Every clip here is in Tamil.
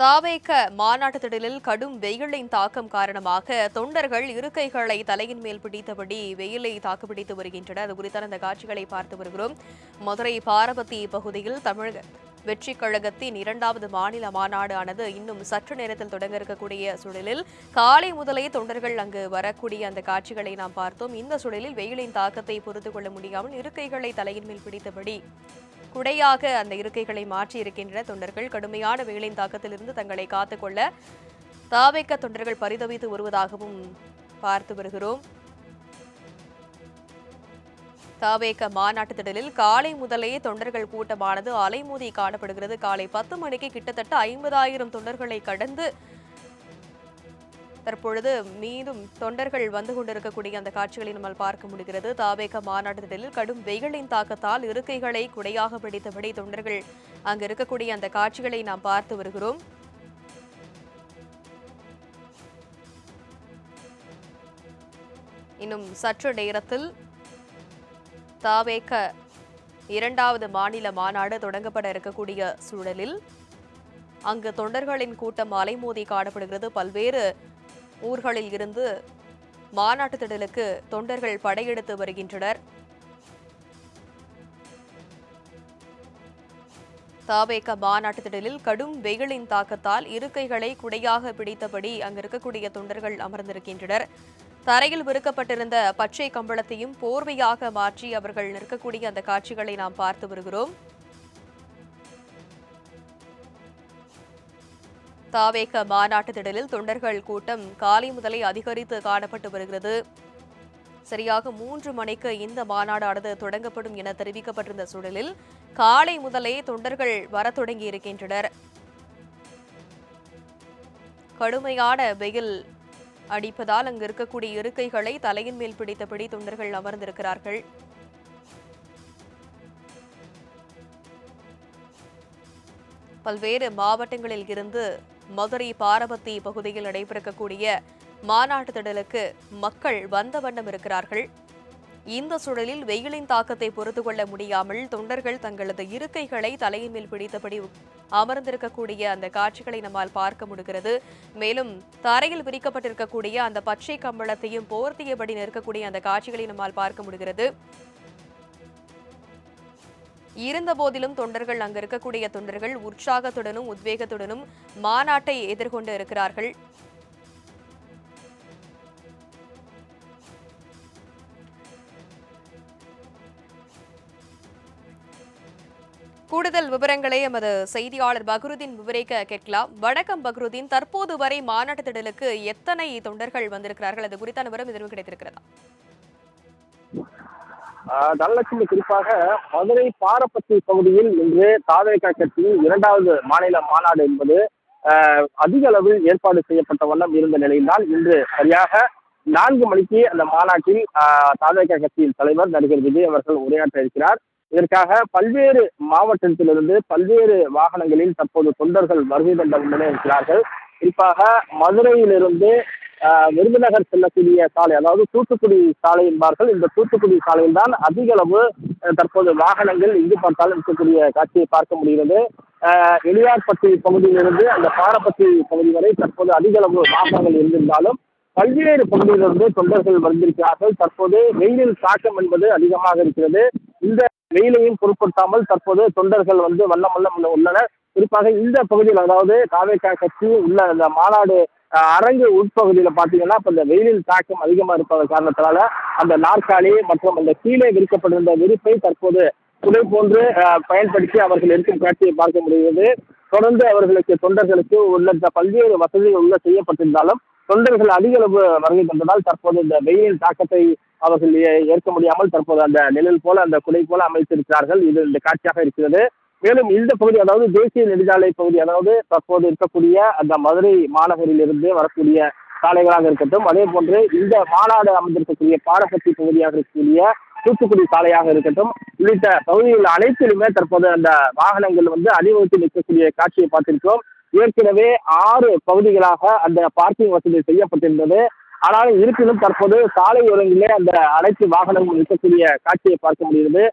தாவேக மாநாட்டு திடலில் கடும் வெயிலின் தாக்கம் காரணமாக தொண்டர்கள் இருக்கைகளை தலையின் மேல் பிடித்தபடி வெயிலை தாக்குப்பிடித்து வருகின்றனர். அது குறித்தான இந்த காட்சிகளை பார்த்து வருகிறோம். மதுரை பாரபத்தி பகுதியில் தமிழக வெற்றி கழகத்தின் இரண்டாவது மாநில மாநாடு ஆனது இன்னும் சற்று நேரத்தில் தொடங்க இருக்கக்கூடிய சூழலில் காலை முதலே தொண்டர்கள் அங்கு வரக்கூடிய அந்த காட்சிகளை நாம் பார்த்தோம். இந்த சூழலில் வெயிலின் தாக்கத்தை பொறுத்து கொள்ள முடியாமல் இருக்கைகளை தலையின் மேல் பிடித்தபடி குடையாக அந்த இருக்கைகளை மாற்றி இருக்கின்றன. தொண்டர்கள் கடுமையான வெயிலின் தாக்கத்திலிருந்து தங்களை காத்துக்கொள்ள தாவைக்க தொண்டர்கள் பரிதவித்து வருவதாகவும் பார்த்து வருகிறோம். தாவேக மாநாட்டு திடலில் காலை முதலே தொண்டர்கள் கூட்டமானது அலைமோதி காணப்படுகிறது. காலை பத்து மணிக்கு கிட்டத்தட்ட ஐம்பதாயிரம் தொண்டர்களை கடந்து தற்பொழுது மீண்டும் தொண்டர்கள் வந்து கொண்டிருக்கக்கூடிய அந்த காட்சிகளை நம்மால் பார்க்க முடிகிறது. தாவேக மாநாட்டு கடும் வெயிலின் தாக்கத்தால் இருக்கைகளை குடையாக பிடித்தபடி தொண்டர்கள் அங்கு இருக்கக்கூடிய அந்த காட்சிகளை நாம் பார்த்து வருகிறோம். இன்னும் சற்று நேரத்தில் தாவேக இரண்டாவது மாநில மாநாடு தொடங்கப்பட இருக்கக்கூடிய சூழலில் அங்கு தொண்டர்களின் கூட்டம் அலைமோதி காணப்படுகிறது. பல்வேறு ஊர்களில் இருந்து மாநாட்டு திடலுக்கு தொண்டர்கள் படையெடுத்து வருகின்றனர். தாவேக மாநாட்டு திடலில் கடும் வெயிலின் தாக்கத்தால் இருக்கைகளை குடையாக பிடித்தபடி அங்கு இருக்கக்கூடிய தொண்டர்கள் அமர்ந்திருக்கின்றனர். தரையில் விருக்கப்பட்டிருந்த பச்சை கம்பளத்தையும் போர்வையாக மாற்றி அவர்கள் நிற்கக்கூடிய அந்த காட்சிகளை நாம் பார்த்து வருகிறோம். தாவேக மாநாட்டு திடலில் தொண்டர்கள் கூட்டம் காலை முதலே அதிகரித்து காணப்பட்டு வருகிறது. சரியாக மூன்று மணிக்கு இந்த மாநாடானது தொடங்கப்படும் என தெரிவிக்கப்பட்டிருந்த சூழலில் காலை முதலே தொண்டர்கள் வர தொடங்கி இருக்கின்றனர். கடுமையான வெயில் அடிப்பதால் அங்கு இருக்கக்கூடிய இருக்கைகளை தலையின் மேல் பிடித்தபடி தொண்டர்கள் அமர்ந்திருக்கிறார்கள். பல்வேறு மாவட்டங்களில் இருந்து மதுரை பாரபத்தி பகுதியில் நடைபெறக்கூடிய மாநாட்டு திடலுக்கு மக்கள் வந்த வண்ணம் இருக்கிறார்கள். இந்த சூழலில் வெயிலின் தாக்கத்தை பொறுத்து கொள்ள முடியாமல் தொண்டர்கள் தங்களது இருக்கைகளை தலையின் பிடித்தபடி அமர்ந்திருக்கக்கூடிய அந்த காட்சிகளை நம்மால் பார்க்க முடிகிறது. மேலும் தரையில் விரிக்கப்பட்டிருக்கக்கூடிய அந்த பச்சை கம்பளத்தையும் போர்த்தியபடி நிற்கக்கூடிய அந்த காட்சிகளை நம்மால் பார்க்க முடிகிறது. இருந்த போதிலும் தொண்டர்கள் அங்கு இருக்கக்கூடிய தொண்டர்கள் உற்சாகத்துடனும் உத்வேகத்துடனும் மாநாட்டை எதிர்கொண்டு இருக்கிறார்கள். கூடுதல் விவரங்களை எமது செய்தியாளர் பக்ருதீன் விவரிக்க கேட்கலாம். வணக்கம் பக்ருதீன். தற்போது வரை மாநாட்டு திடலுக்கு எத்தனை தொண்டர்கள் வந்திருக்கிறார்கள்? அது குறித்தான விவரம் எதுவும் கிடைத்திருக்கிறதா? தனலட்சுமி குறிப்பாக மதுரை பாரப்பட்டி பகுதியில் இன்று தாவேகா கட்சியின் இரண்டாவது மாநில மாநாடு என்பது அதிக அளவில் ஏற்பாடு செய்யப்பட்ட வண்ணம் இருந்த நிலையில்தான் இன்று சரியாக நான்கு மணிக்கு அந்த மாநாட்டில் ஆஹ் தாவேகா கட்சியின் தலைவர் நடிகர் விஜய் அவர்கள் உரையாற்ற இருக்கிறார். இதற்காக பல்வேறு மாவட்டத்திலிருந்து பல்வேறு வாகனங்களில் தற்போது தொண்டர்கள் வருகை தந்த உடனே இருக்கிறார்கள். குறிப்பாக மதுரையிலிருந்து விருதுநகர் செல்லக்கூடிய சாலை அதாவது தூத்துக்குடி சாலை என்பார்கள். இந்த தூத்துக்குடி சாலையில் தான் அதிக அளவு தற்போது வாகனங்கள் இங்கு பார்த்தாலும் இருக்கக்கூடிய காட்சியை பார்க்க முடிகிறது. எளியார்பட்டி பகுதியிலிருந்து அந்த பாரப்பட்டி பகுதி வரை தற்போது அதிக அளவு வாகனங்கள் இருந்திருந்தாலும் பல்வேறு பகுதியிலிருந்து தொண்டர்கள் வந்திருக்கிறார்கள். தற்போது வெயிலில் தாக்கம் என்பது அதிகமாக இருக்கிறது. இந்த வெயிலையும் பொருட்படுத்தாமல் தற்போது தொண்டர்கள் வந்து வண்ணம் வல்லம் உள்ளனர். குறிப்பாக இந்த பகுதியில் அதாவது காவேக்கா கட்சி உள்ள அந்த மாநாடு அரங்கு உட்பகுதியில பாத்தீங்கன்னா இப்ப இந்த வெயிலில் தாக்கம் அதிகமா இருப்பதன் காரணத்தினால அந்த நாற்காலி மற்றும் அந்த கீழே விற்கப்பட்டிருந்த விரிப்பை தற்போது துணை போன்று பயன்படுத்தி அவர்கள் இருக்கும் காட்சியை பார்க்க முடிகிறது. தொடர்ந்து அவர்களுக்கு தொண்டர்களுக்கு உள்ளிட்ட பல்வேறு வசதிகள் உள்ள செய்யப்பட்டிருந்தாலும் தொண்டர்கள் அதிக அளவு வருகை தந்ததால் தற்போது இந்த வெயிலின் தாக்கத்தை அவர்கள் ஏற்க முடியாமல் தற்போது அந்த நிழல் போல அந்த குலை போல அமைத்திருக்கிறார்கள். இது இந்த காட்சியாக இருக்கிறது. மேலும் இந்த பகுதி அதாவது தேசிய நெடுஞ்சாலை பகுதி அதாவது தற்போது இருக்கக்கூடிய அந்த மதுரை மாநகரிலிருந்து வரக்கூடிய சாலைகளாக இருக்கட்டும் அதே போன்று இந்த மாநாடு அமைந்திருக்கக்கூடிய பாடசக்தி பகுதியாக இருக்கக்கூடிய தூத்துக்குடி சாலையாக இருக்கட்டும் உள்ளிட்ட பகுதிகள் அனைத்திலுமே தற்போது அந்த வாகனங்கள் வந்து அணிவகுத்து நிற்கக்கூடிய காட்சியை பார்த்திருக்கிறோம். ஏற்கனவே ஆறு பகுதிகளாக அந்த பார்க்கிங் வசதி செய்யப்பட்டிருந்தது. ஆனாலும் இருப்பினும் தற்போது சாலை ஓரங்களிலே அந்த அனைத்து வாகனங்களும் நிற்கக்கூடிய காட்சியை பார்க்க முடிகிறது.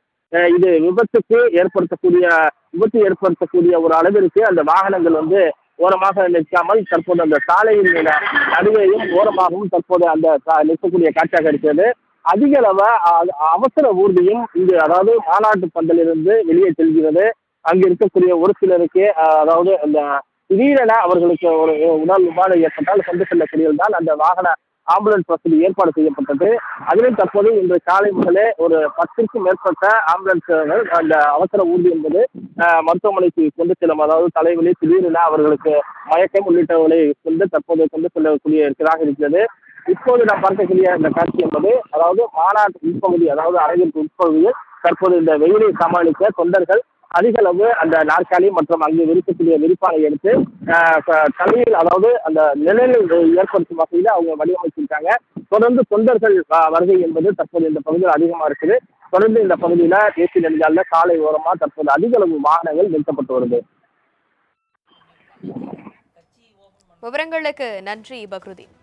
இது விபத்துக்கு ஏற்படுத்தக்கூடிய விபத்து ஏற்படுத்தக்கூடிய ஒரு அளவிற்கு அந்த வாகனங்கள் வந்து ஓரமாக நிற்காமல் தற்போது அந்த சாலையின் நடுவேயும் ஓரமாகவும் தற்போது அந்த நிற்கக்கூடிய காட்சியாக இருக்கிறது. அதிக அளவு அவசர ஊர்தியும் இங்கு அதாவது மாநாட்டு பந்தலிலிருந்து வெளியே செல்கிறது. அங்கு இருக்கக்கூடிய ஒரு சிலருக்கு அதாவது அந்த திடீரென அவர்களுக்கு ஒரு உடல் உபாதை ஏற்பட்டால் கொண்டு செல்லக்கூடியதுதான் அந்த வாகன ஆம்புலன்ஸ் வசதி ஏற்பாடு செய்யப்பட்டது. அதிலும் தற்போது இன்று காலை முதலே ஒரு பத்திற்கும் மேற்பட்ட ஆம்புலன்ஸ்கள் அந்த அவசர ஊர்தி என்பது மருத்துவமனைக்கு கொண்டு செல்லும். அதாவது தலைவலி திடீரென அவர்களுக்கு மயக்கம் உள்ளிட்டவர்களை கொண்டு தற்போது கொண்டு செல்லக்கூடிய இருக்கிறதாக இருக்கிறது. இப்போது நாம் பார்க்கக்கூடிய இந்த காட்சி என்பது அதாவது மாநாட்டு உட்பகுதி அதாவது அரங்கிற்கு உட்பகுதியில் தற்போது இந்த வெயிலை சமாளிக்க தொண்டர்கள் அதிக அளவு அந்த நாற்காலி மற்றும் அங்கு விரிக்கக்கூடிய விரிப்பானை எடுத்து தலையில் அதாவது அந்த நிழலில் ஏற்படுத்தும் வகையில் அவங்க வடிவமைச்சிருக்காங்க. தொடர்ந்து தொண்டர்கள் வருகை என்பது தற்போது இந்த பகுதியில் அதிகமா இருக்குது. தொடர்ந்து இந்த பகுதியில தேசிய நெடுஞ்சாலையில சாலை ஓரமா தற்போது அதிக அளவு வாகனங்கள் நிறுத்தப்பட்டு வருது. விவரங்களுக்கு நன்றி பக்ருதீன்.